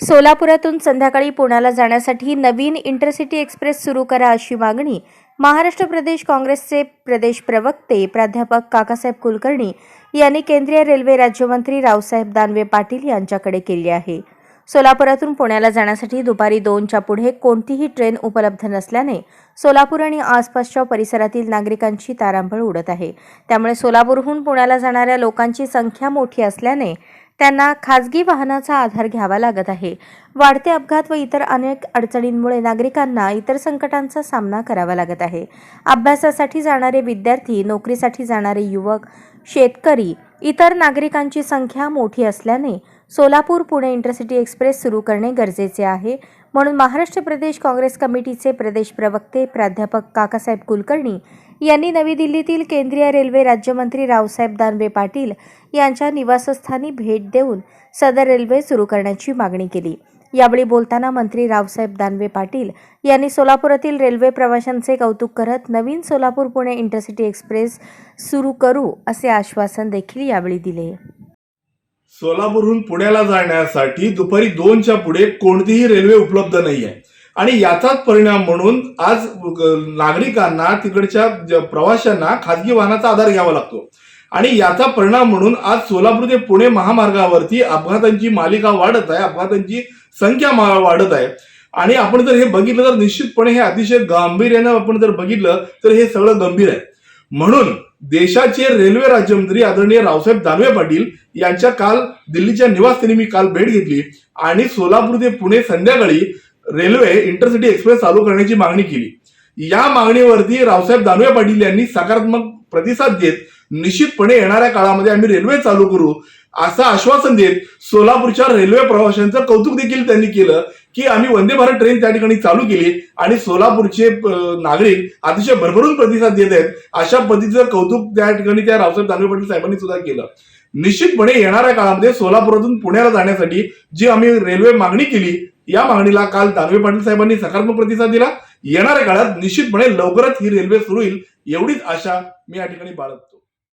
सोलापुरातून संध्याकाळी पुण्याला जाण्यासाठी नवीन इंटरसिटी एक्सप्रेस सुरू करा अशी मागणी महाराष्ट्र प्रदेश काँग्रेसचे प्रदेश प्रवक्ते प्राध्यापक काकासाहेब कुलकर्णी यांनी केंद्रीय रेल्वे राज्यमंत्री रावसाहेब दानवे पाटील यांच्याकडे केली आहे. सोलापुरातून पुण्याला जाण्यासाठी दुपारी दोनच्या पुढे कोणतीही ट्रेन उपलब्ध नसल्याने सोलापूर आणि आसपासच्या परिसरातील नागरिकांची तारांबळ उडत आहे. त्यामुळे सोलापूरहून पुण्याला जाणाऱ्या लोकांची संख्या मोठी असल्याने त्यांना खाजगी वाहनाचा आधार घ्यावा लागत आहे. वाढते अपघात व इतर अनेक अडचणींमुळे नागरिकांना इतर संकटांचा सामना करावा लागत आहे. अभ्यासासाठी जाणारे विद्यार्थी नोकरीसाठी जाणारे युवक शेतकरी इतर नागरिकांची संख्या मोठी असल्याने सोलापूर पुणे इंटरसिटी एक्सप्रेस सुरू करणे गरजेचे आहे. म्हणून महाराष्ट्र प्रदेश काँग्रेस कमिटीचे प्रदेश प्रवक्ते प्राध्यापक काकासाहेब कुलकर्णी यांनी नवी दिल्लीतील केंद्रीय रेल्वे राज्यमंत्री रावसाहेब दानवे पाटील यांच्या निवासस्थानी भेट देऊन सदर रेल्वे सुरू करण्याची मागणी केली. यावेळी बोलताना मंत्री रावसाहेब दानवे पाटील यांनी सोलापुरातील रेल्वे प्रवाशांचे कौतुक करत नवीन सोलापूर पुणे इंटरसिटी एक्सप्रेस सुरू करू असे आश्वासन देखील यावेळी दिले. सोलापूरहून पुण्याला जाण्यासाठी दुपारी दोनच्या पुढे कोणतीही रेल्वे उपलब्ध नाही आहे आणि याचाच परिणाम म्हणून आज नागरिकांना तिकडच्या प्रवाशांना खाजगी वाहनाचा आधार घ्यावा लागतो. आणि याचा परिणाम म्हणून आज सोलापूर ते पुणे महामार्गावरती अपघातांची मालिका वाढत आहे अपघातांची संख्या वाढत आहे. आणि आपण जर हे बघितलं तर निश्चितपणे हे अतिशय गांभीर्यानं आपण जर बघितलं तर हे सगळं गंभीर आहे. म्हणून देशाचे रेल्वे राज्यमंत्री आदरणीय रावसाहेब दानवे पाटील यांच्या काल दिल्लीच्या निवासस्थानी मी काल भेट घेतली आणि सोलापूर ते पुणे संध्याकाळी रेल्वे इंटरसिटी एक्सप्रेस चालू करण्याची मागणी केली. या मागणीवरती रावसाहेब दानवे पाटील यांनी सकारात्मक प्रतिसाद देत निश्चितपणे येणाऱ्या काळामध्ये आम्ही रेल्वे चालू करू. असं आश्वासन देत सोलापूरच्या रेल्वे प्रवाशांचं कौतुक देखील त्यांनी केलं की आम्ही वंदे भारत ट्रेन त्या ठिकाणी चालू केली आणि सोलापूरचे नागरिक अतिशय भरभरून प्रतिसाद देत आहेत. अशा पद्धतीचं कौतुक त्या ठिकाणी त्या रावसाहेब दानवे पाटील साहेबांनी सुद्धा केलं. निश्चितपणे येणाऱ्या काळामध्ये सोलापुरातून पुण्याला जाण्यासाठी जी आम्ही रेल्वे मागणी केली या मागणीला काल दानवे पाटील साहेबांनी सकारात्मक प्रतिसाद दिला. येणाऱ्या काळात निश्चितपणे लवकरच ही रेल्वे सुरू होईल एवढीच आशा मी या ठिकाणी बाळगतो.